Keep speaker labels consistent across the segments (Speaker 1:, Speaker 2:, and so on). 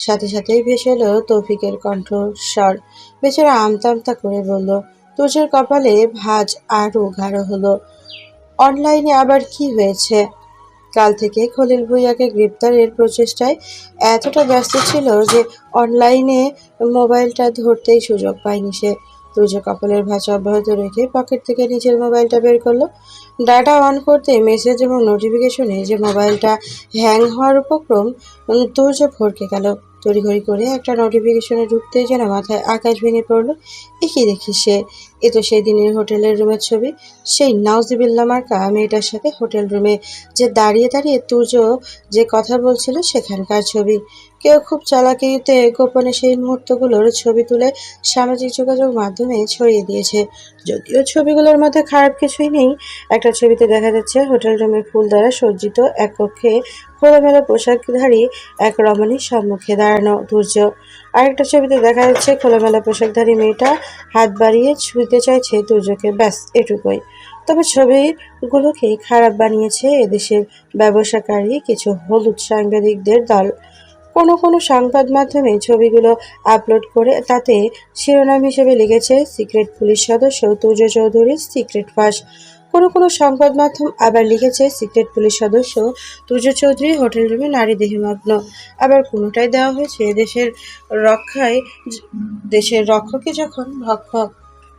Speaker 1: সাথে সাথেই ভেসে এলো তৌফিকের কণ্ঠস্বর। বেচারা আমতা আমতা করে বলল তুজের কপালে ভাঁজ আরও গাঢ় হলো। অনলাইনে আবার কি হয়েছে? কাল থেকে খলিল ভুইয়াকে গ্রেপ্তারের প্রচেষ্টায় এতটা ব্যস্ত ছিল যে অনলাইনে মোবাইলটা ধরতেই সুযোগ পায়নি সে। তুজ কপালের ভাঁজ অব্যাহত রেখে পকেট থেকে নিজের মোবাইলটা বের করল। ডাটা অন করতে মেসেজ এবং নোটিফিকেশনে যে মোবাইলটা হ্যাং হওয়ার উপক্রম তুজ ভরকে গেল। তড়িঘড়ি করে একটা নোটিফিকেশনে ঢুকতেই যেন মাথায় আকাশ ভেঙে পড়ল। এ কি দেখি সে। এ তো সেই দিনের হোটেলের রুমের ছবি। সেই নাউজিবিল্লা মার্কা মেয়েটার সাথে হোটেল রুমে যে দাঁড়িয়ে দাঁড়িয়ে তুর্য যে কথা বলছিল সেখানকার ছবি। কেউ খুব চালাকিতে গোপনে সেই মুহূর্তগুলোর ছবি তুলে সামাজিক যোগাযোগ মাধ্যমে ছড়িয়ে দিয়েছে। যদিও ছবিগুলোর মধ্যে খারাপ কিছুই নেই, একটা ছবিতে দেখা যাচ্ছে হোটেল রুমে ফুল দ্বারা সজ্জিত এক কক্ষে খোলামেলা পোশাকধারী এক রমণীর সম্মুখে দাঁড়ানো দুর্য আরেকটা ছবিতে দেখা যাচ্ছে খোলামেলা পোশাকধারী মেয়েটা হাত বাড়িয়ে ছুঁতে চাইছে দুর্যকে ব্যাস, এটুকুই। তবে ছবিগুলোকে খারাপ বানিয়েছে এদেশের ব্যবসাকারী কিছু হলুদ সাংবাদিকদের দল। কোনো কোনো সংবাদ মাধ্যমে ছবিগুলো আপলোড করে তাতে শিরোনাম হিসেবে লিখেছে সিক্রেট পুলিশ সদস্য তুজ চৌধুরীর সিক্রেট ফাঁস। কোনো কোনো সংবাদ মাধ্যম আবার লিখেছে সিক্রেট পুলিশ সদস্য তুজ চৌধুরী হোটেল রুমে নারী দেহমগ্ন। আবার কোনোটাই দেওয়া হয়েছে দেশের রক্ষায়, দেশের রক্ষকে যখন ভক্ষক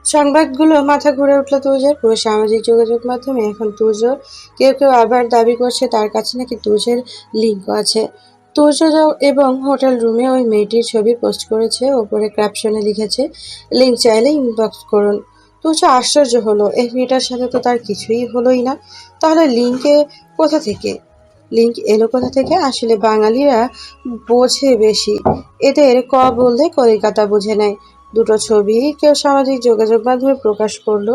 Speaker 1: সংবাদগুলো মাথা ঘুরে উঠল তুজের। পুরো সামাজিক যোগাযোগ মাধ্যমে এখন তুজ কেউ কেউ আবার দাবি করছে তার কাছে নাকি তুজের লিঙ্ক আছে। তুজ এবং হোটেল রুমে ওই মেয়েটির ছবি পোস্ট করেছে, ওপরে ক্যাপশনে লিখেছে লিঙ্ক চাইলে ইনবক্স করুন। তুজ আশ্চর্য হলো, এই মেয়েটার সাথে তো তার কিছুই হলোই না। তাহলে লিঙ্কে কোথা থেকে? লিঙ্ক এলো কোথা থেকে? আসলে বাঙালিরা বোঝে বেশি। এদের ক বললে কলিকাতা বুঝে নেয় দুটো ছবি কেউ সামাজিক যোগাযোগ মাধ্যমে প্রকাশ করল।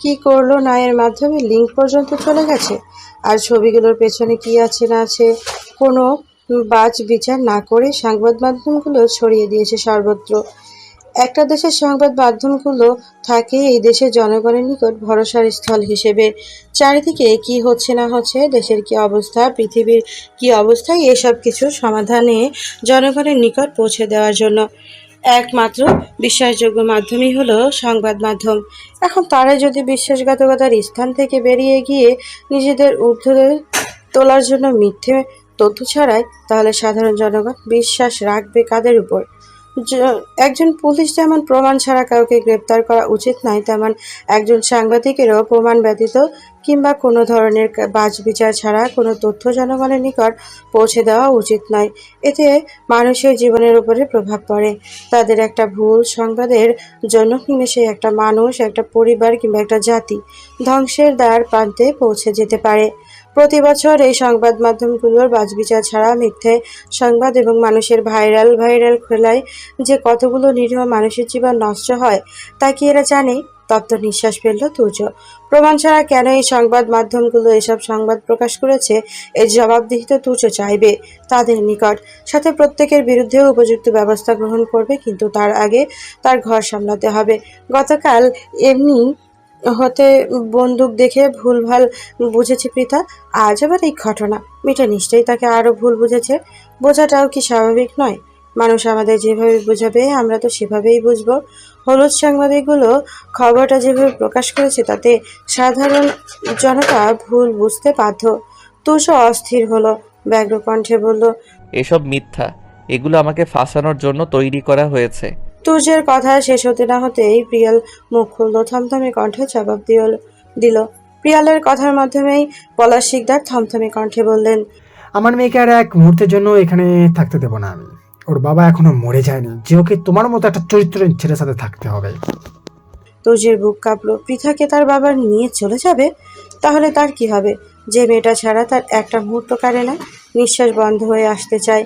Speaker 1: কি করল না এর মাধ্যমে? লিঙ্ক পর্যন্ত চলে গেছে? আর ছবিগুলোর পেছনে কি আছে না আছে? কোনো বাজ বিচার না করে সংবাদ মাধ্যমগুলো ছড়িয়ে দিয়েছে সর্বত্র। একটা দেশের সংবাদ মাধ্যমগুলো থাকে এই দেশের জনগণের নিকট ভরসার স্থল হিসেবে। চারিদিকে কি হচ্ছে না হচ্ছে, দেশের কি অবস্থা, পৃথিবীর কি অবস্থায় এসব কিছু সমাধানে জনগণের নিকট পৌঁছে দেওয়ার জন্য। একমাত্র বিশ্বাসযোগ্য মাধ্যমই হলো সংবাদ মাধ্যম। এখন তারা যদি বিশ্বাসঘাতকতার স্থান থেকে বেরিয়ে গিয়ে নিজেদের ঊর্ধ্বে তোলার জন্য মিথ্যে তথ্য ছড়ায় তাহলে সাধারণ জনগণ বিশ্বাস রাখবে কাদের উপর? একজন পুলিশ যেমন প্রমাণ ছাড়া কাউকে গ্রেপ্তার করা উচিত নয়, তেমন একজন সাংবাদিকেরও প্রমাণ ব্যতীত কিংবা কোনো ধরনের বাজ বিচার ছাড়া কোনো তথ্য জনগণের নিকট পৌঁছে দেওয়া উচিত নয়। এতে মানুষের জীবনের উপরে প্রভাব পড়ে। তাদের একটা ভুল সংবাদের জন্য নিমেষে একটা মানুষ, একটা পরিবার কিংবা একটা জাতি ধ্বংসের দ্বার প্রান্তে পৌঁছে যেতে পারে। প্রতি বছর এই সংবাদ মাধ্যমগুলোর বাজবিচার ছাড়া মিথ্যে সংবাদ এবং মানুষের ভাইরাল ভাইরাল খেলায় যে কতগুলো নিরীহ মানুষের জীবন নষ্ট হয়, তা কি এরা জানে? তপ্ত নিঃশ্বাস ফেলল তুজ প্রমাণ ছাড়া কেন এই সংবাদ মাধ্যমগুলো এসব সংবাদ প্রকাশ করেছে? এর জবাবদিহি তো তুজ চাইবে তাদের নিকট। সাথে প্রত্যেকের বিরুদ্ধেও উপযুক্ত ব্যবস্থা গ্রহণ করবে, কিন্তু তার আগে তার ঘর সামলাতে হবে। গতকাল এমনি হতে বন্দুক দেখে ভুলভাল বুঝেছে পৃথা আজ আবার এই ঘটনা। মেয়েটা নিশ্চয়ই তাকে আরও ভুল বুঝেছে। বোঝাটাও কি স্বাভাবিক নয়? মানুষ আমাদের যেভাবে বোঝাবে, আমরা তো সেভাবেই বুঝব। হলুদ সাংবাদিকগুলো খবরটা যেভাবে প্রকাশ করেছে, তাতে সাধারণ জনতা ভুল বুঝতে বাধ্য। তুষো অস্থির হলো ব্যগ্র কণ্ঠে বলল,
Speaker 2: এসব মিথ্যা। এগুলো আমাকে ফাঁসানোর জন্য তৈরি করা হয়েছে।
Speaker 1: তুর্যের কথা শেষ হতে না হতেই প্রিয়াল মুখ খুলল থমথমে কণ্ঠে জবাব দিল দিল প্রিয়ালের কথার মাধ্যমেই পলাশ শিকদার থমথমে কণ্ঠে বললেন
Speaker 3: আমার মেয়েকে আর এক মুহূর্তের জন্য এখানে থাকতে দেবো না আমি। ওর বাবা এখনও মরে যায়নি যে ওকে তোমার মতো একটা চরিত্রহীন ছেলের সাথে থাকতে হবে।
Speaker 1: তুর্যের বুক কাঁপলো পৃথাকে তার বাবার নিয়ে চলে যাবে? তাহলে তার কি হবে? যে মেয়েটা ছাড়া তার একটা মুহূর্ত কাটে না। নিঃশ্বাস বন্ধ হয়ে আসতে চায়।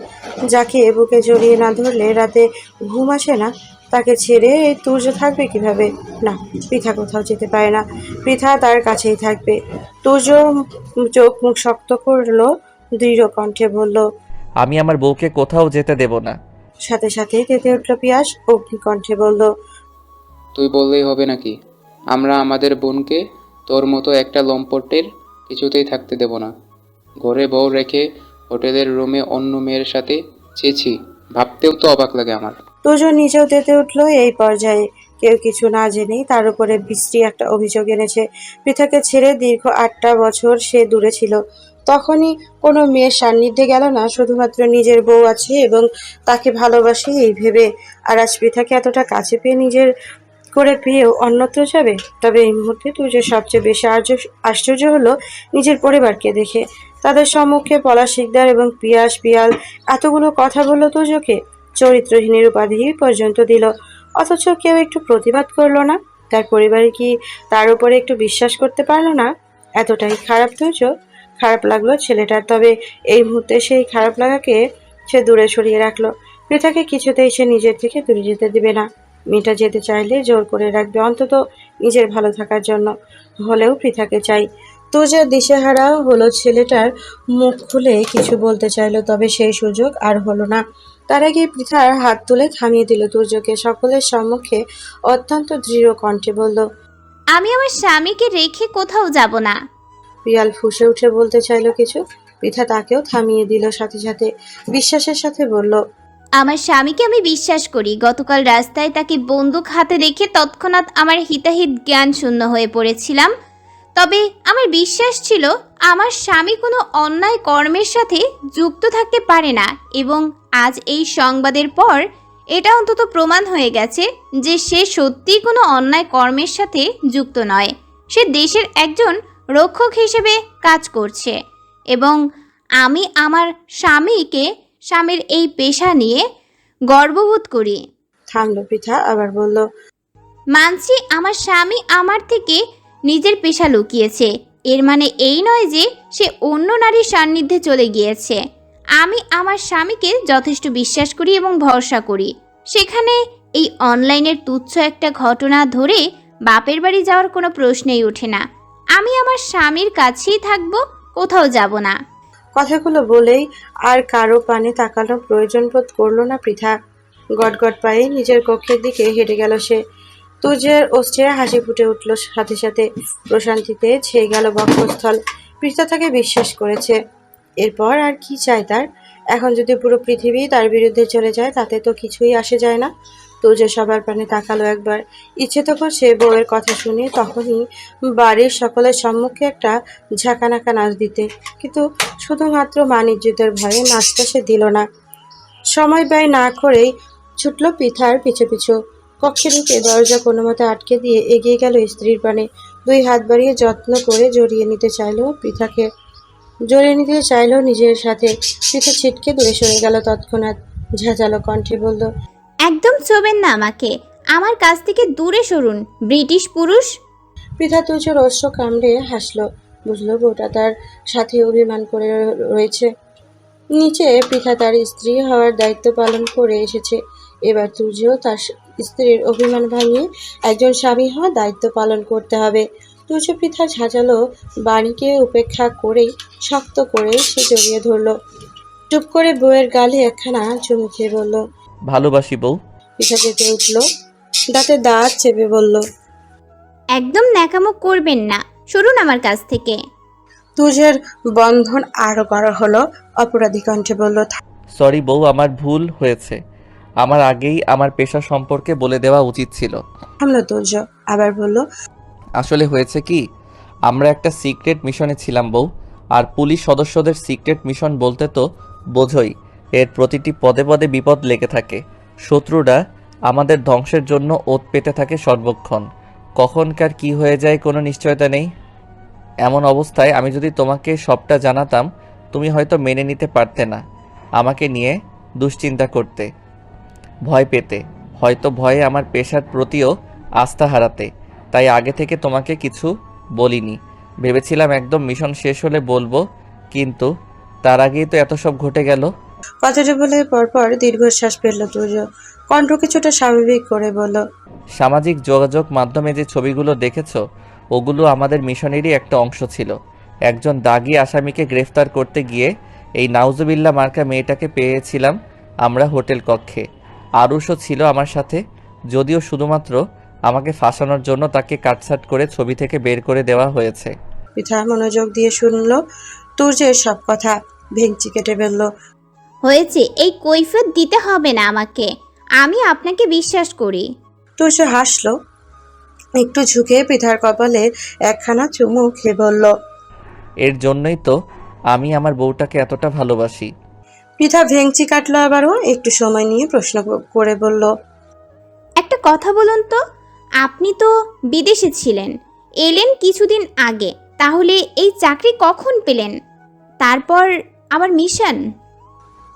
Speaker 1: যাকে এ বুকে জড়িয়ে না ধরলে রাতে ঘুম আসে না। তাকে ছেড়ে এই তুর্য থাকবে কীভাবে? না পৃথা কোথাও যেতে পারে না। পৃথা তার কাছেই থাকবে। তুর্য চোখ মুখ শক্ত করল দৃঢ় কণ্ঠে বলল
Speaker 2: আমি আমার বউকে কোথাও যেতে দেব না।
Speaker 1: সাথে সাথেই তেতে উঠল পিয়াস অগ্নিকণ্ঠে বলল
Speaker 4: তুই বললেই হবে নাকি? আমরা আমাদের বোনকে তোর মতো একটা লম্পটের কিছুতেই থাকতে দেব না। ঘরে বউ রেখে হোটেলের রুমে অন্য মেয়ের সাথে চেয়েছি। ভাবতেও তো অবাক লাগে আমার।
Speaker 1: দুজন নিজেও তেতে উঠল এই পর্যায়ে। কেউ কিছু না জেনেই তার উপরে বৃষ্টি একটা অভিযোগ এনেছে। পৃথাকে ছেড়ে দীর্ঘ আটটা বছর সে দূরে ছিল। তখনই কোনো মেয়ের সান্নিধ্যে গেল না, শুধুমাত্র নিজের বউ আছে এবং তাকে ভালোবাসে এই ভেবে। আর আজ পৃথাকে এতটা কাছে পেয়ে নিজের করে পেয়েও অন্যত্র যাবে? তবে এই মুহূর্তে তুজের সবচেয়ে বেশি আশ্চর্য হলো নিজের পরিবারকে দেখে। তাদের সম্মুখে পলাশ শিকদার এবং পিয়াস পিয়াল এতগুলো কথা বলল তুজোকে চরিত্রহীনের উপাধি পর্যন্ত দিল। অথচ কেউ একটু প্রতিবাদ করল না? তার পরিবারে কি তার উপরে একটু বিশ্বাস করতে পারল না? এতটাই খারাপ তুজো? খারাপ লাগল ছেলেটার, তবে এই মুহূর্তে সেই খারাপ লাগাকে সে দূরে সরিয়ে রাখল। পৃথাকে কিছুতেই সে নিজের থেকে দূরে যেতে দিবে না। মেয়েটা যেতে চাইলে জোর করে রাখবে। অন্তত নিজের ভালো থাকার জন্য হলেও পৃথাকে চাই। তুজা দিশেহারা হলো ছেলেটার মুখ খুলে কিছু বলতে চাইলো তবে সেই সুযোগ আর হলো না। তার আগে পৃথার হাত তুলে থামিয়ে দিল তুর্যকে সকলের সম্মুখে অত্যন্ত দৃঢ় কণ্ঠে বলল
Speaker 5: আমি আমার স্বামীকে রেখে কোথাও যাব না।
Speaker 1: পিয়াল ফুসে উঠে বলতে চাইলো কিছু। পৃথা তাকেও থামিয়ে দিল সাথে সাথে। বিশ্বাসের সাথে বলল
Speaker 5: আমার স্বামীকে আমি বিশ্বাস করি। গতকাল রাস্তায় তাকে বন্দুক হাতে রেখে তৎক্ষণাৎ আমার হিতাহিত জ্ঞান শূন্য হয়ে পড়েছিলাম। তবে আমার বিশ্বাস ছিল, আমার স্বামী কোনো অন্যায় কর্মের সাথে যুক্ত থাকতে পারে না এবং আজ এই সংবাদের পর এটা অন্তত প্রমাণ হয়ে গেছে যে সে সত্যিই কোনো অন্যায় কর্মের সাথে যুক্ত নয়। সে দেশের একজন রক্ষক হিসেবে কাজ করছে এবং আমি আমার স্বামীকে স্বামীর এই পেশা নিয়ে গর্ববোধ করি।
Speaker 1: থামলো পৃথা আবার বলল
Speaker 5: মানছি আমার স্বামী আমার থেকে নিজের পেশা লুকিয়েছে। এর মানে এই নয় যে সে অন্য নারীর সান্নিধ্যে চলে গিয়েছে। আমি আমার স্বামীকে যথেষ্ট বিশ্বাস করি এবং ভরসা করি। সেখানে এই অনলাইনের তুচ্ছ একটা ঘটনা ধরে বাপের বাড়ি যাওয়ার কোনো প্রশ্নই ওঠে না। আমি আমার স্বামীর কাছেই থাকব কোথাও যাব না।
Speaker 1: কথাগুলো বলেই আর কারও পানে তাকানো প্রয়োজন বোধ করল না পৃথা। গটগট পায়ে নিজের কক্ষের দিকে হেঁটে গেল সে। তুজের অস্থিরে হাসি ফুটে উঠল সাথে সাথে। প্রশান্তিতে ছেয়ে গেল বক্ষস্থল। পৃথা তাকে বিশ্বাস করেছে। এরপর আর কি চায় তার? এখন যদি পুরো পৃথিবী তার বিরুদ্ধে চলে যায়, তাতে তো কিছুই আসে যায় না। তুজে সবার প্রাণে তাকালো একবার। ইচ্ছে তখন সে বউয়ের কথা শুনে তখনই বাড়ির সকলের সম্মুখে একটা ঝাঁকানাকা নাচ দিতে। কিন্তু শুধুমাত্র বাণিজ্যদের ভয়ে নাচটা সে দিল না। সময় ব্যয় না করেই ছুটল পিঠার পিছু পিছু। কক্ষে ঢুকে দরজা কোনো মতে আটকে দিয়ে এগিয়ে গেল স্ত্রীর পানে দুই হাত বাড়িয়ে যত্ন করে জড়িয়ে নিতে চাইল পৃথাকে জড়িয়ে নিতে চাইলো নিজের সাথে। পৃথা ছিটকে দূরে সরে গেল তৎক্ষণাৎ। ঝাঁঝালো কণ্ঠে বলল
Speaker 5: একদম ছোবেন না আমাকে। আমার কাছ থেকে দূরে সরুন, ব্রিটিশ পুরুষ।
Speaker 1: পৃথা তুজোর অশ্র কামড়ে হাসলো, বুঝলো বউটা তার সাথে অভিমান করে রয়েছে। নিচে পৃথা তার স্ত্রী হওয়ার দায়িত্ব পালন করে এসেছে। এবার তুজো তার স্ত্রীর অভিমান ভাঙিয়ে একজন স্বামী হওয়ার দায়িত্ব পালন করতে হবে। তুজো পৃথা ঝাঁঝালো বাণীকে উপেক্ষা করেই শক্ত করে সে জড়িয়ে ধরলো। চুপ করে বউয়ের গালে একখানা চুমু খেয়ে বলল
Speaker 2: ভালোবাসি বউ।
Speaker 1: পৃথা চেপে উঠল। দাঁতে দাঁত চেপে বলল
Speaker 5: একদম ন্যাকামো করবেন না। সরুন আমার কাছ থেকে।
Speaker 1: তুজের বন্ধন আরও গাঢ় হলো। অপরাধী কণ্ঠে বলল
Speaker 2: সরি বউ আমার ভুল হয়েছে। আমার আগেই আমার পেশা সম্পর্কে বলে দেওয়া উচিত ছিল।
Speaker 1: থামলো তুর্য আবার বলল
Speaker 2: আসলে হয়েছে কি? আমরা একটা সিক্রেট মিশনে ছিলাম বউ। আর পুলিশ সদস্যদের সিক্রেট মিশন বলতে তো বোঝই। এর প্রতিটি পদে পদে বিপদ লেগে থাকে। শত্রুরা আমাদের ধ্বংসের জন্য ওত পেতে থাকে সর্বক্ষণ। কখনকার কি হয়ে যায় কোনো নিশ্চয়তা নেই। এমন অবস্থায় আমি যদি তোমাকে সবটা জানাতাম, তুমি হয়তো মেনে নিতে পারতে না। আমাকে নিয়ে দুশ্চিন্তা করতে, ভয় পেতে। হয়তো ভয়ে আমার পেশার প্রতিও আস্থা হারাতে। তাই আগে থেকে তোমাকে কিছু বলিনি। ভেবেছিলাম একদম মিশন শেষ হলে বলব, কিন্তু তার আগেই তো এত সব ঘটে গেল।
Speaker 1: কথাটা বলে পরপর দীর্ঘশ্বাস ফেলল তুর্য কণ্ঠ কিছুটা স্বাভাবিক করে বলল
Speaker 2: সামাজিক যোগাযোগ মাধ্যমে যে ছবিগুলো দেখেছ ওগুলো আমাদের মিশনেরই একটা অংশ ছিল। একজন দাগি আসামিকে গ্রেফতার করতে গিয়ে এই নাউজুবিল্লা মার্কা মেয়েটাকে পেয়েছিলাম আমরা হোটেল কক্ষে। আরুষও ছিল আমার সাথে যদিও শুধুমাত্র আমাকে ফাঁসানোর জন্য তাকে কাটছাট করে ছবি থেকে বের করে দেওয়া হয়েছে।
Speaker 1: পিঠা মনোযোগ দিয়ে শুনলো তুর্যের সব কথা ভেঙচি কেটে ফেলল।
Speaker 5: হয়েছে এই কৈফত দিতে হবে না আমাকে। আমি আপনাকে বিশ্বাস করি।
Speaker 1: তুর্য হাসলো। একটু ঝুঁকে পৃথার কপালে একখানা চুমু খেয়ে বলল
Speaker 2: এর জন্যই তো আমি আমার বউটাকে এতটা ভালোবাসি।
Speaker 1: পৃথা ভেংচি কাটলো আবারও একটু সময় নিয়ে প্রশ্ন করে বলল
Speaker 5: একটা কথা বলুন তো আপনি তো বিদেশে ছিলেন এলেন কিছুদিন আগে তাহলে এই চাকরি কখন পেলেন? তারপর আমার মিশন?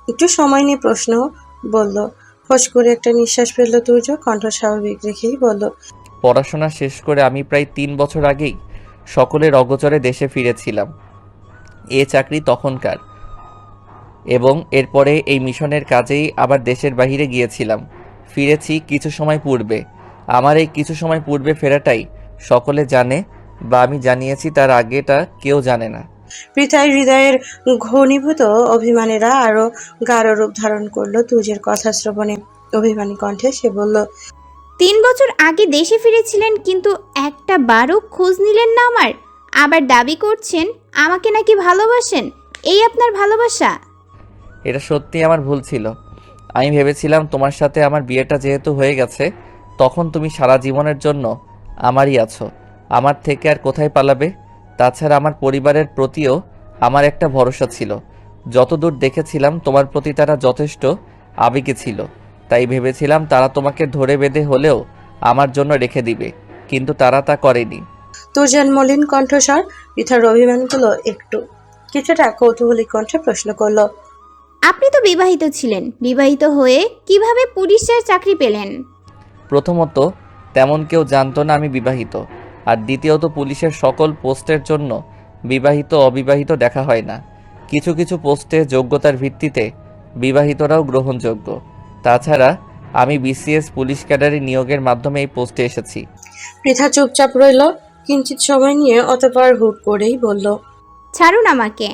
Speaker 1: একটু সময় নিয়ে প্রশ্ন বলল। ফস করে একটা নিঃশ্বাস ফেলল তুর্য, কণ্ঠ স্বাভাবিক রেখেই বলল,
Speaker 2: পড়াশোনা শেষ করে আমি প্রায় তিন বছর আগেই সকলের অগোচরে দেশে ফিরেছিলাম। এ চাকরি তখনকার এবং এরপরে এই মিশনের কাজেই আবার দেশের বাইরে গিয়েছিলাম। ফিরেছি কিছু সময় পূর্বে। আমার এই কিছু সময় পূর্বে ফেরাটাই সকলে জানে বা আমি জানিয়েছি তার আগেটা কেউ জানে না।
Speaker 1: পৃথায় হৃদয়ের ঘনীভূত অভিমানেরা আরও গাঢ় রূপ ধারণ করল তুজের কথা শ্রবণে। অভিমানী কণ্ঠে সে বলল
Speaker 5: তিন বছর আগে দেশে ফিরেছিলেন কিন্তু একটা বারও খোঁজ নিলেন না আমার? আবার দাবি করছেন আমাকে নাকি ভালোবাসেন? এই আপনার ভালোবাসা?
Speaker 2: এটা সত্যি আমার ভুল ছিল। আমি ভেবেছিলাম তোমার সাথে আমার বিয়েটা যেহেতু হয়ে গেছে তখন তুমি সারা জীবনের জন্য আমারই আছো। আমার থেকে আর কোথায় পালাবে? তাছাড়া আমার পরিবারের প্রতিও আমার একটা ভরসা ছিল। যতদূর দেখেছিলাম তোমার প্রতি তারা যথেষ্ট আবেগে ছিল। তাই ভেবেছিলাম তারা তোমাকে ধরে বেঁধে হলেও আমার জন্য রেখে দিবে কিন্তু তারা তা করেনি।
Speaker 1: তুর্যের মলিন কণ্ঠস্বর পৃথার অভিমানগুলো একটু। কিছুটা কৌতূহলী কণ্ঠে প্রশ্ন করল
Speaker 5: আপনি তো বিবাহিত ছিলেন। বিবাহিত হয়ে কীভাবে পুলিশের চাকরি পেলেন?
Speaker 2: প্রথমত তেমন কেউ জানতো না আমি বিবাহিত। আর দ্বিতীয়ত পুলিশের সকল পোস্টের জন্য বিবাহিত অবিবাহিত দেখা হয় না। কিছু কিছু পোস্টে যোগ্যতার ভিত্তিতে বিবাহিতরাও গ্রহণযোগ্য। তাছাড়া আমি বিসিএস পুলিশ ক্যাডারে নিয়োগের মাধ্যমে এই পোস্টে এসেছি।
Speaker 1: পৃথা চুপচাপ রইল কিঞ্চিত সময় নিয়ে অতপর হুট করেই বলল
Speaker 5: ছাড়ুন আমাকে।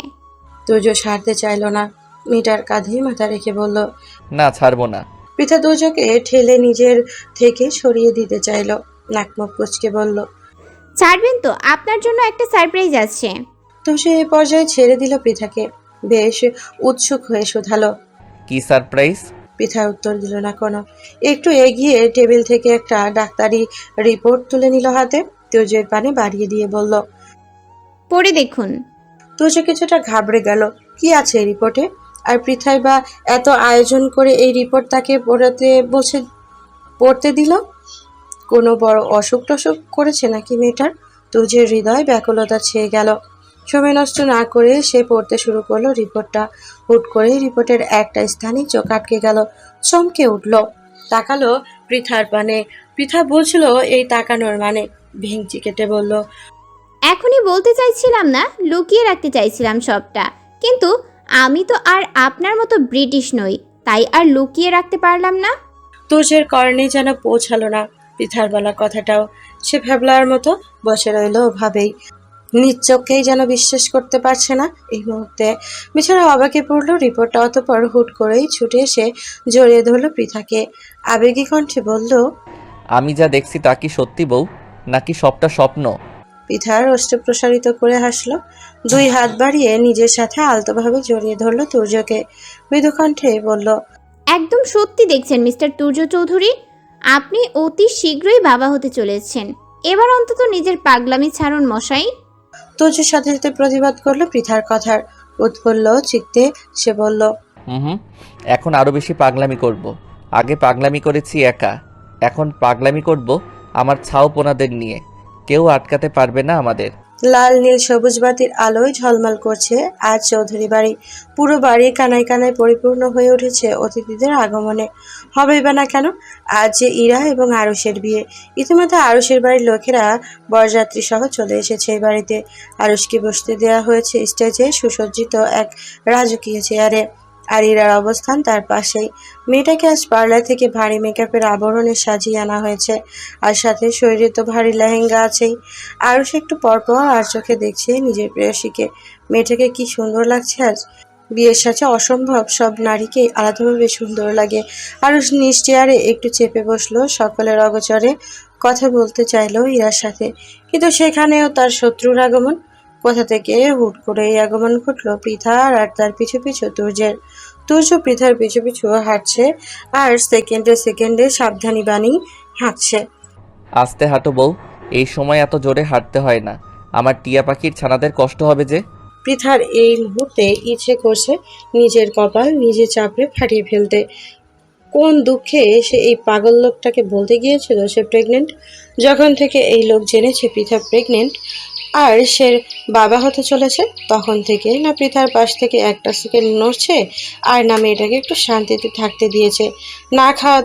Speaker 1: তুর্য সারতে চাইল না। মিটার কাঁধে মাথা রেখে বলল
Speaker 2: না ছাড়বো না।
Speaker 1: পৃথা দুজকে ঠেলে নিজের থেকে সরিয়ে দিতে চাইল। নাকমুখ কুচকে বলল
Speaker 5: ছাড়বেন তো? আপনার জন্য একটা সারপ্রাইজ আছে।
Speaker 1: তো সে এ পর্যায়ে ছেড়ে দিল পৃথাকে বেশ উৎসুক হয়ে শুধালো।
Speaker 2: কি সারপ্রাইজ
Speaker 1: পৃথা উত্তর দিল না কোনো। একটু এগিয়ে টেবিল থেকে একটা ডাক্তারি রিপোর্ট তুলে নিল হাতে। তুজের পানে বাড়িয়ে দিয়ে বলল
Speaker 5: পড়ে দেখুন।
Speaker 1: তুজে কিছুটা ঘাবড়ে গেল। কি আছে এই রিপোর্টে আর পৃথাই বা এত আয়োজন করে এই রিপোর্ট তাকে পড়াতে বসে পড়তে দিল? কোনো বড় অসুখ টসুখ করেছে নাকি মেয়েটার? তুজের হৃদয় ব্যাকুলতা ছেয়ে গেল। সময় নষ্ট না করে সে পড়তে শুরু করল রিপোর্টটা। হুট করে রিপোর্টের একটা স্থানে চোখ আটকে গেল। চমকে উঠল। তাকালো পৃথার পানে। পৃথা বলছিল এই তাকানোর মানে? ভেঙচি কেটে বলল
Speaker 5: এখনই বলতে চাইছিলাম না লুকিয়ে রাখতে চাইছিলাম সবটা। কিন্তু আমি তো আর আপনার মতো ব্রিটিশ নই তাই আর লুকিয়ে রাখতে পারলাম না?
Speaker 1: তুজের কর্ণে যেন পৌঁছালো না। পৃথার বলা কথাটাও সে ভ্যাবলার মতো বসে রইল ওভাবেই। নিজ চোখকেই যেন বিশ্বাস করতে পারছে না এই মুহূর্তে। বেচারা অবাকে পড়ল রিপোর্টটা অতপর হুট করেই ছুটে এসে জড়িয়ে ধরলো পৃথাকে। আবেগী কণ্ঠে বলল
Speaker 2: আমি যা দেখছি তা কি সত্যি বউ নাকি সবটা স্বপ্ন?
Speaker 1: পৃথার অষ্ট প্রসারিত করে হাসলো। দুই হাত বাড়িয়ে নিজের সাথে আলতোভাবে জড়িয়ে ধরলো তুর্যকে। মৃদু কণ্ঠে বলল
Speaker 5: একদম সত্যি দেখছেন মিস্টার তুর্য চৌধুরী। আপনি অতি শীঘ্রই বাবা হতে চলেছেন। এবার অন্তত নিজের পাগলামি ছাড়ুন মশাই।
Speaker 1: তুর্যের সাথে সাথে প্রতিবাদ করল পৃথার কথার। উৎফুল্ল চিত্তে সে বলল
Speaker 2: হুম এখন আরও বেশি পাগলামি করব। আগে পাগলামি করেছি একা। এখন পাগলামি করব আমার ছাউপোনাদের নিয়ে। কেউ আটকাতে পারবে না আমাদের।
Speaker 1: লাল, নীল, সবুজ বাতির আলোয় ঝলমল করছে আজ চৌধুরী বাড়ি। পুরো বাড়ি কানায় কানায় পরিপূর্ণ হয়ে উঠেছে অতিথিদের আগমনে। হবেই বা না কেন, আজ যে ইরা এবং আরুষের বিয়ে। ইতিমধ্যে আরুষের বাড়ির লোকেরা বরযাত্রী সহ চলে এসেছে এই বাড়িতে। আরুষকে বসতে দেওয়া হয়েছে স্টেজে সুসজ্জিত এক রাজকীয় চেয়ারে। আর ইরার অবস্থান তার পাশেই। মেয়েটাকে আজ পার্লার থেকে ভারী মেকআপের আবরণে সাজিয়ে আনা হয়েছে। আর সাথে শরীরে তো ভারী লেহেঙ্গা আছেই। আরও সে একটু পরপর আর চোখে দেখছে নিজের প্রেয়সীকে। মেয়েটাকে কি সুন্দর লাগছে আজ? বিয়ের সাথে অসম্ভব সব নারীকে আলাদাভাবে সুন্দর লাগে। আরও নিজ চেয়ারে একটু চেপে বসল, সকলের অগচরে কথা বলতে চাইলো ইরার সাথে। কিন্তু সেখানেও তার শত্রুর আগমন কোথা থেকে হুট করে এই আগমন ঘটলো পৃথা আর তার পিছু পিছু তুর্যের। তুর্য পৃথার পিছু পিছু হাঁটছে আর সেকেন্ডে সেকেন্ডে সাবধানী বাণী হাঁটছে।
Speaker 2: আস্তে হাঁটো বউ এই সময় এত জোরে হাঁটতে হয় না। আমার টিয়া পাখির ছানাদের কষ্ট হবে যে।
Speaker 1: পৃথার এই মুহূর্তে ইচ্ছে করছে নিজের কপাল নিজে চাপড়ে ফাটিয়ে ফেলতে। কোন দুঃখে সে এই পাগল লোকটাকে বলতে গিয়েছিল সে প্রেগনেন্ট যখন থেকে এই লোক জেনেছে পৃথা প্রেগনেন্ট আর সে বাবা হতে চলেছে, তখন থেকে না পৃথার পাশ থেকে একটা সেকেন্ড নড়ছে, আর না মেয়েটাকে একটু শান্তিতে থাকতে দিয়েছে। না খাওয়া,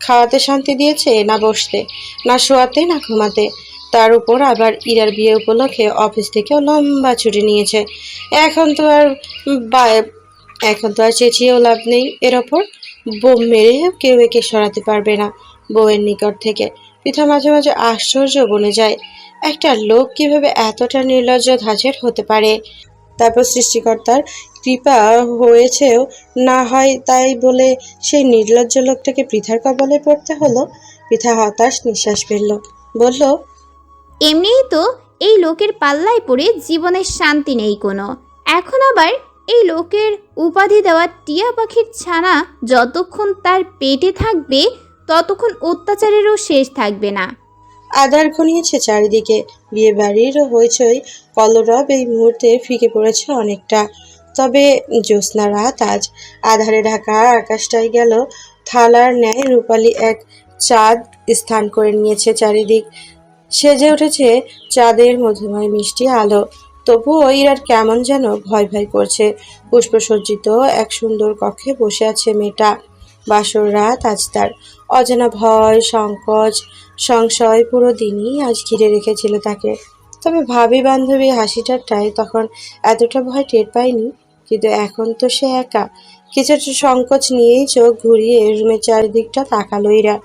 Speaker 1: খাওয়াতে শান্তি দিয়েছে, না বসতে, না শোয়াতে, না ঘুমাতে। তার উপর আবার ইরার বিয়ে উপলক্ষে অফিস থেকেও লম্বা ছুটি নিয়েছে। এখন তো আর বা- এখন তো আর চেঁচিয়েও লাভ নেই এর ওপর। বোম মেরে কেউ একে সরাতে পারবে না বউয়ের নিকট থেকে। পিঠা মাঝে মাঝে আশ্চর্য বনে যায়। একটা লোক কীভাবে এতটা নির্লজ্জ ধাঁচের হতে পারে? তারপর সৃষ্টিকর্তার কৃপা হয়েছেও না হয় তাই বলে সেই নির্লজ্জ লোকটাকে পৃথার কবলে পড়তে হলো? পৃথা হতাশ নিঃশ্বাস ফেলল। বলল,
Speaker 5: এমনিই তো এই লোকের পাল্লায় পড়ে জীবনের শান্তি নেই কোনো। এখন আবার এই লোকের উপাধি দেওয়া টিয়া পাখির ছানা যতক্ষণ তার পেটে থাকবে, ততক্ষণ অত্যাচারেরও শেষ থাকবে না।
Speaker 1: আধার ঘনিয়েছে চারিদিকে। বিয়ে বাড়ির হইচই কলরব এই মুহূর্তে ফিকে পড়েছে অনেকটা। তবে জ্যোৎস্না রাত আজ আধারে ঢাকা আকাশটাই গেল। থালার ন্যায় রূপালি এক চাঁদ স্থান করে নিয়েছে চারিদিক। সেজে উঠেছে চাঁদের মধুময় মিষ্টি আলো। তবুও ইরার কেমন যেন ভয় ভয় করছে। পুষ্পসজ্জিত এক সুন্দর কক্ষে বসে আছে মেয়েটা। বাসর রাত আজ তার। অজানা ভয়, সংকোচ সংশয় পুরো দিনই আজ ঘিরে রেখেছিল তাকে। তবে ভাবি বান্ধবী হাসিটারটাই তখন এতটা ভয় টের পায়নি, কিন্তু এখন তো সে একা। কিছুটা সংকোচ নিয়েই চোখ ঘুরিয়ে রুমের চারিদিকটা তাকালো ইরা।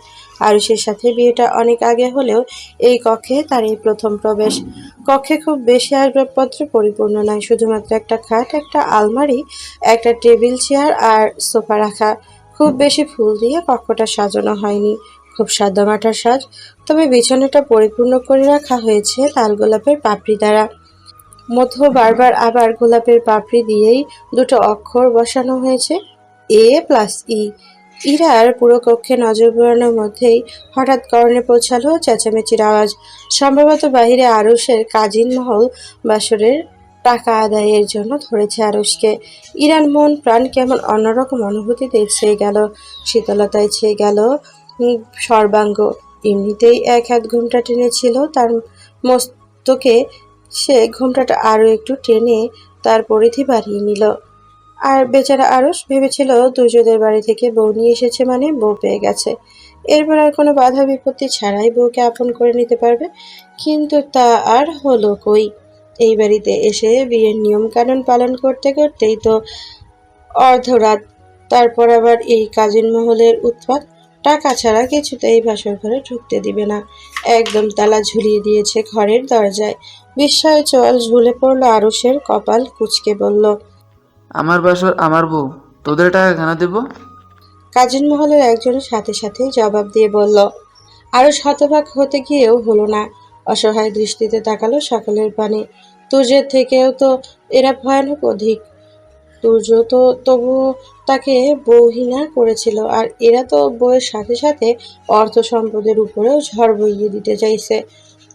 Speaker 1: আরুষের সাথে বিয়েটা অনেক আগে হলেও এই কক্ষে তার এই প্রথম প্রবেশ। কক্ষে খুব বেশি আসবাবপত্র পরিপূর্ণ নয়, শুধুমাত্র একটা খাট, একটা আলমারি, একটা টেবিল, চেয়ার আর সোফা রাখা। খুব বেশি ফুল দিয়ে কক্ষটা সাজানো হয়নি। খুব সাদামাটার সাজ তবে বিছানাটা পরিপূর্ণ করে রাখা হয়েছে লাল গোলাপের পাপড়ি দ্বারা। মধ্য বারবার আবার গোলাপের পাপড়ি দিয়েই দুটো অক্ষর বসানো হয়েছে। A plus E. ইরার পুরো কক্ষে নজর ঘোরানোর মধ্যেই হঠাৎ কর্ণে পৌঁছালো চেঁচামেচির আওয়াজ। সম্ভবত বাহিরে আরুষের কাজিন মহল বাসরের টাকা আদায়ের জন্য ধরেছে আরুষকে। ইরান মন প্রাণ কেমন অন্যরকম অনুভূতিতে ছেয়ে গেল, শীতলতায় ছেয়ে গেল সর্বাঙ্গ। এমনিতেই এক হাত ঘুমটা টেনেছিল তার মস্তকে। সে ঘুমটাটা আরও একটু টেনে তার পরিধি বাড়িয়ে নিল। আর বেচারা আরস ভেবেছিল দুজনের বাড়ি থেকে বউ নিয়ে এসেছে মানে বউ পেয়ে গেছে। এরপর আর কোনো বাধা বিপত্তি ছাড়াই বউকে আপন করে নিতে পারবে। কিন্তু তা আর হলো কই? এই বাড়িতে এসে বিয়ের নিয়ম কানুন পালন করতে করতেই তো অর্ধরাত। তারপর আবার এই কাজিন মহলের উৎপাত টাকা ছাড়া কিছুতেই বাসর ঘরে ঢুকতে দিবে না। একদম তালা ঝুলিয়ে দিয়েছে ঘরের দরজায়। বিস্ময়ে চল ঝুলে পড়ল আরুষের কপাল কুচকে বলল
Speaker 6: আমার বাসর আমার বউ তোদের টাকা কেন দেবো?
Speaker 1: কাজিন মহলের একজনের সাথে সাথে জবাব দিয়ে বলল আরও শতভাগ হতে গিয়েও হলো না। অসহায় দৃষ্টিতে তাকালো সকলের পানে। তুর্যের থেকেও তো এরা ভয়ানক অধিক। তুর্য তো তবুও তাকে বউহীনা করেছিল, আর এরা তো বউয়ের সাথে সাথে অর্থ সম্পদের উপরেও ঝড় বইয়ে দিতে চাইছে।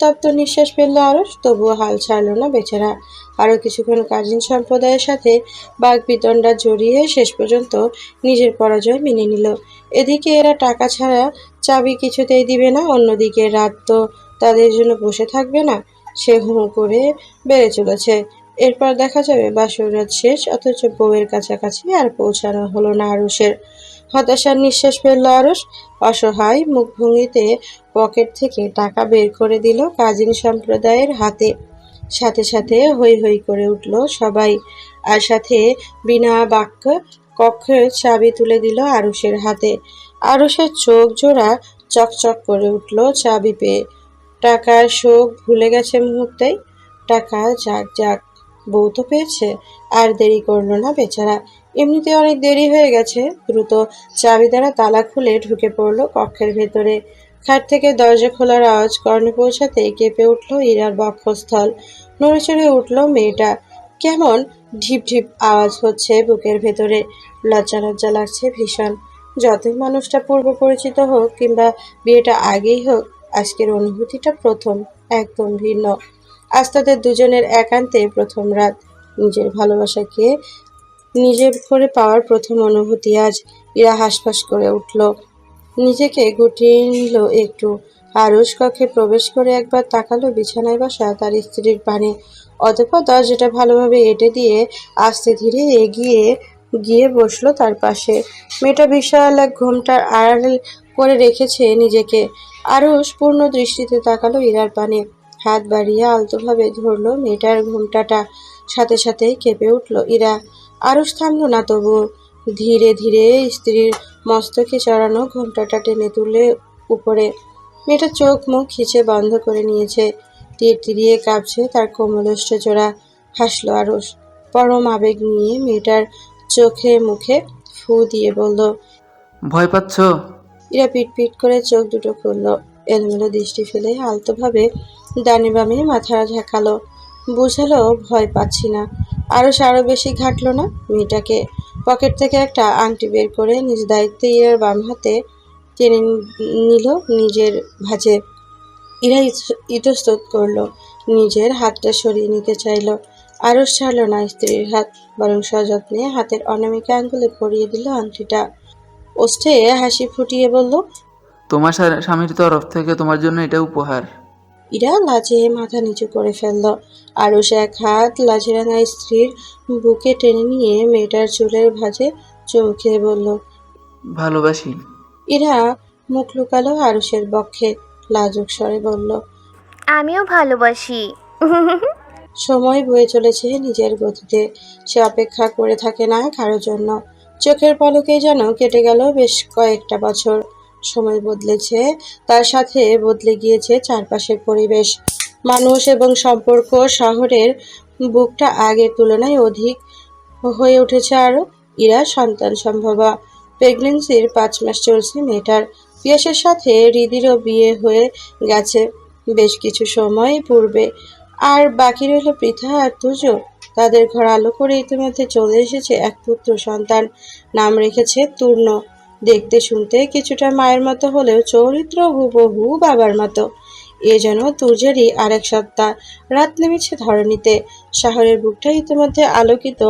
Speaker 1: তপ্ত নিঃশ্বাস ফেলল আরস তবুও হাল ছাড়লো না বেচারা। আরও কিছুক্ষণ কাজিন সম্প্রদায়ের সাথে বাঘ বিতণ্ডা জড়িয়ে শেষ পর্যন্ত নিজের পরাজয় মেনে নিল। এদিকে এরা টাকা ছাড়া চাবি কিছুতেই দিবে না, অন্যদিকে রাত তো তাদের জন্য বসে থাকবে না, সে হু করে বেড়ে চলেছে। এরপর দেখা যাবে বাসররাত শেষ, অথচ বউয়ের কাছাকাছি আর পৌঁছানো হলো না আরুষের। হতাশার নিঃশ্বাস ফেলল আরুষ। অসহায় মুখভঙ্গিতে পকেট থেকে টাকা বের করে দিল কাজিন সম্প্রদায়ের হাতে। সাথে সাথে হৈ হৈ করে উঠল সবাই। আর সাথে বিনা বাক্য কক্ষের চাবি তুলে দিল আরুষের হাতে। আরুষের চোখ জোড়া চকচক করে উঠল চাবি পেয়ে। টাকার শোক ভুলে গেছে মুহূর্তেই। টাকা যাক যাক বউ তো পেয়েছে। আর দেরি করল না বেচারা। এমনিতে অনেক দেরি হয়ে গেছে। দ্রুত চাবি দ্বারা তালা খুলে ঢুকে পড়ল কক্ষের ভেতরে। খাট থেকে দরজা খোলার আওয়াজ কর্ণে পৌঁছাতেই কেঁপে উঠল ইরার বক্ষস্থল। নড়ে চড়ে উঠল মেয়েটা। কেমন? ঢিপ ঢিপ আওয়াজ হচ্ছে বুকের ভেতরে। লজ্জা লজ্জা লাগছে ভীষণ। যতই মানুষটা পূর্ব পরিচিত হোক কিংবা বিয়েটা আগেই হোক, আজকের অনুভূতিটা প্রথম, একদম ভিন্ন। আজ তাদের দুজনের একান্তে প্রথম রাত। নিজের ভালোবাসাকে নিজের করে পাওয়ার প্রথম অনুভূতি আজ ইরা হাসফাস করে উঠল। নিজেকে গুটিয়ে নিল একটু। আরুষ কক্ষে প্রবেশ করে একবার তাকালো বিছানায় বসা তার স্ত্রীর পানে। অতঃপর দরজাটা ভালোভাবে এঁটে দিয়ে আস্তে ধীরে এগিয়ে গিয়ে বসল তার পাশে। মেয়েটা বিশাল এক ঘোমটার আড়াল করে রেখেছে নিজেকে। আরুষ পূর্ণ দৃষ্টিতে তাকালো ইরার পানে। হাত বাড়িয়ে আলতোভাবে ধরলো মেয়েটার ঘোমটাটা। সাথে সাথে কেঁপে উঠল ইরা। আরুষ থামলো না তবু। ধীরে ধীরে স্ত্রীর মস্তকে চড়ানো ঘোমটাটা টেনে তুলে উপরে। মেয়েটা চোখ মুখ খিচে বন্ধ করে নিয়েছে। তীর তিরিয়ে কাঁপছে তার কোমলষ্ঠ জোড়া হাসলো আরুষ পরম আবেগ নিয়ে মেয়েটার চোখে মুখে ফু দিয়ে বলল
Speaker 6: ভয় পাচ্ছ?
Speaker 1: ইরা পিট পিট করে চোখ দুটো খুলল। এলোমেলো দৃষ্টি ফেলে আলতোভাবে ডানে বামে মাথা ঝাঁকালো। বুঝালো, ভয় পাচ্ছি না। আরও আরও বেশি ঘাটলো না মেয়েটাকে। পকেট থেকে একটা আংটি বের করে নিজ দায়িত্বে ইরার বাম হাতে টেনে নিল নিজের ভাজে। ইরা ইত- ইতস্তত করল, নিজের হাতটা সরিয়ে নিতে চাইলো। আরও ছাড়ল না স্ত্রীর হাত, বরং সযত্নে হাতের অনামিকা আঙ্গুলে পরিয়ে দিল আংটিটা। ওষ্ঠে হাসি ফুটিয়ে বলল,
Speaker 6: তোমার স্বা- স্বামীর তরফ থেকে তোমার জন্য এটা উপহার।
Speaker 1: ইরা লাজে মাথা নিচু করে ফেলল। আরও সে এক হাত লাজেরাঙা স্ত্রীর বুকে টেনে নিয়ে মেয়েটার চুলের ভাঁজে চুমু খেয়ে বলল
Speaker 6: ভালোবাসি।
Speaker 1: ইরা মুখ লুকালো আরুষের বক্ষে লাজুক স্বরে বলল
Speaker 7: আমিও ভালোবাসি।
Speaker 1: সময় বয়ে চলেছে নিজের গতিতে। সে অপেক্ষা করে থাকে না কারোর জন্য। চোখের পলকে যেন কেটে গেল বেশ কয়েকটা বছর। সময় বদলেছে, তার সাথে বদলে গিয়েছে চারপাশের পরিবেশ। মানুষ এবং সম্পর্ক শহরের বুকটা আগের তুলনায় অধিক হয়ে উঠেছে আরও। ইরা সন্তান সম্ভবা। প্রেগনেন্সির পাঁচ মাস চলছে মেয়েটার। পিয়াসের সাথে রিদিরও বিয়ে হয়ে গেছে বেশ কিছু সময় পূর্বে। আর বাকি রইল পৃথা আর তুজো। তাদের ঘর আলো করে ইতিমধ্যে চলে এসেছে এক পুত্র সন্তান। নাম রেখেছে তূর্ণ। দেখতে শুনতে কিছুটা মায়ের মতো হলেও চরিত্র হুবহু বাবার মতো। এ যেন তুর্যেরই আরেক সত্তা। রাত নেমেছে ধরণীতে। শহরের বুকটা ইতিমধ্যে আলোকিত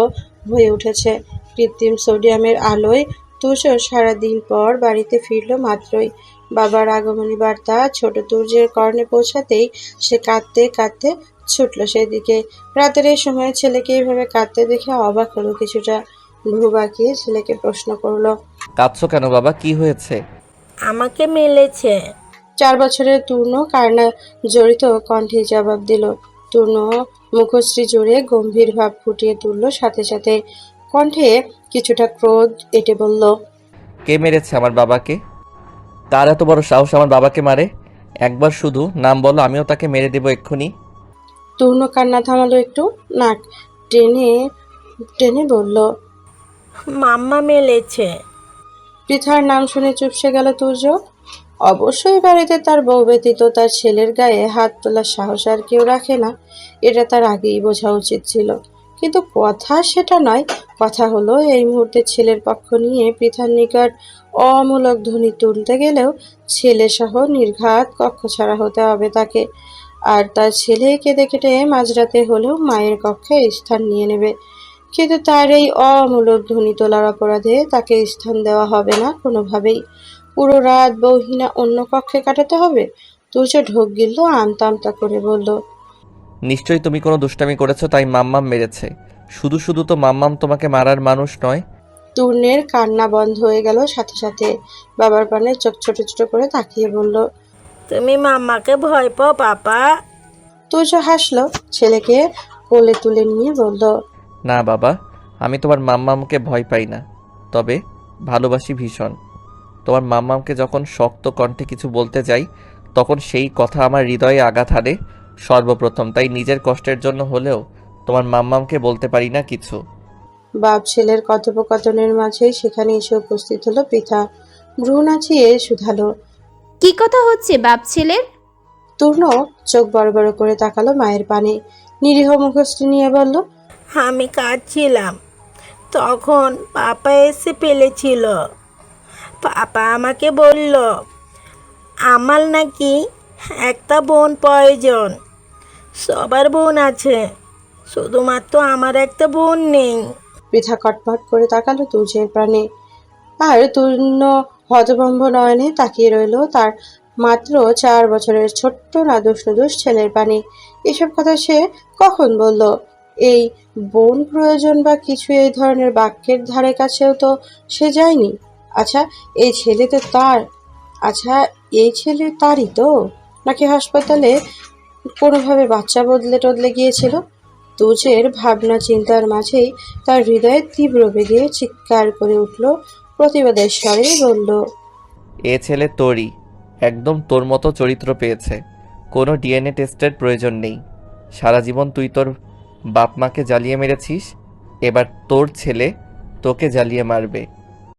Speaker 1: হয়ে উঠেছে। কৃত্রিম সোডিয়ামের আলোয় তুজো সারাদিন পর বাড়িতে ফিরল মাত্রই। বাবার আগমনী বার্তা ছোট তুর্যের কর্ণে পৌঁছাতেই সে কাঁদতে কাঁদতে ছুটল সেদিকে। রাতের এই সময় ছেলেকে এইভাবে কাঁদতে দেখে অবাক হলো কিছুটা। ভ্রু বাঁকিয়ে ছেলেকে প্রশ্ন করল
Speaker 2: কাঁদছো কেন বাবা? কি হয়েছে?
Speaker 8: আমাকে মেলেছে।
Speaker 1: চার বছরের তূর্ণ কান্না জড়িত কণ্ঠে জবাব দিল তূর্ণ মুখশ্রী জুড়ে গম্ভীর ভাব ফুটিয়ে তুলল সাথে সাথে কণ্ঠে কিছুটা ক্রোধ এটে বলল
Speaker 2: কে মেরেছে আমার বাবাকে? তার এত বড় সাহস আমার বাবাকে মারে? একবার শুধু নাম বলো আমিও তাকে মেরে দেবো এক্ষুনি।
Speaker 1: তূর্ণ কান্না থামালো একটু নাক টেনে টেনে বলল
Speaker 8: মাম্মা মেলেছে।
Speaker 1: পৃথার নাম শুনে চুপসে গেল তুর্য। অবশ্যই বাড়িতে তার বউ ব্যতীত তার ছেলের গায়ে হাত তোলার সাহস আর কেউ রাখে না। এটা তার আগেই বোঝা উচিত ছিল। কিন্তু কথা সেটা নয়। কথা হলো, এই মুহূর্তে ছেলের পক্ষ নিয়ে পৃথার নিকট অমূলক ধ্বনি তুলতে গেলেও ছেলে সহ নির্ঘাত কক্ষ ছাড়া হতে হবে তাকে। আর তার ছেলে কেঁদে কেটে মাঝরাতে হলেও মায়ের কক্ষে স্থান নিয়ে নেবে। কিন্তু তার এই অমূলক ধ্বনি তোলার অপরাধে তাকে স্থান দেওয়া হবে না কোনোভাবেই। পুরো রাত বৌহিনা অন্য কক্ষে কাটাতে হবে? তুর্য ঢোক গিলল আমতা আমতা করে বলল
Speaker 2: নিশ্চয়ই তুমি কোনো দুষ্টামি করেছ তাই মাম্মাম মেরেছে। শুধু শুধু তো মাম্মাম তোমাকে মারার মানুষ নয়।
Speaker 1: তূর্ণের কান্না বন্ধ হয়ে গেল সাথে সাথে। বাবার পানে চোখ ছোট ছোট করে তাকিয়ে বলল
Speaker 8: তুমি মাম্মাকে ভয় পাও পাপা।
Speaker 1: তুর্য হাসলো ছেলেকে কোলে তুলে নিয়ে বলল
Speaker 2: না বাবা আমি তোমার মাম্মামকে ভয় পাই না তবে ভালোবাসি ভীষণ। তোমার মাম্মামকে যখন শক্ত কণ্ঠে কিছু বলতে যাই তখন সেই কথা আমার হৃদয়ে আঘাত হানে সর্বপ্রথম। তাই নিজের কষ্টের জন্য হলেও তোমার মাম্মামকে বলতে পারি না কিছু।
Speaker 1: বাপ ছেলের কথোপকথনের মাঝেই সেখানে এসে উপস্থিত হলো পৃথা। ভ্রু নাচিয়ে শুধালো।
Speaker 5: কি কথা হচ্ছে বাপ ছেলের?
Speaker 1: তূর্ণ চোখ বড় বড় করে তাকালো মায়ের পানে। নিরীহ মুখশ্রী নিয়ে বলল
Speaker 8: আমি কাঁদছিলাম। তখন পাপা এসে ফেলেছিল। পাপা আমাকে বলল আমার নাকি একটা বোন প্রয়োজন। সবার বোন আছে, শুধুমাত্র আমার একটা বোন নেই।
Speaker 1: পৃথা কটমট করে তাকালো তুজের প্রাণে। আর তূর্ণ হতভম্ব নয়নে তাকিয়ে রইল তার মাত্র চার বছরের ছোট্ট নাদুস নুদুস ছেলের পানি। এসব কথা সে কখন বলল? এই বোন প্রয়োজন বা কিছু এই ধরনের বাক্যের ধারে কাছেও তো সে যায়নি। আচ্ছা এই ছেলে তো তার। আচ্ছা এই ছেলে তারই তো? নাকি হাসপাতালে কোনোভাবে বাচ্চা বদলে টদলে গিয়েছিল? তুজের ভাবনা চিন্তার মাঝেই তার হৃদয়ে তীব্র বেগে চিৎকার করে উঠল, প্রতিবাদের স্বরে বলল,
Speaker 2: এ ছেলে তোরই। একদম তোর মতো চরিত্র পেয়েছে। কোনো ডিএনএ টেস্টের প্রয়োজন নেই। সারা জীবন তুই তোর বাপ মাকে জ্বালিয়ে মেরেছিস? এবার তোর ছেলে তোকে জ্বালিয়ে মারবে।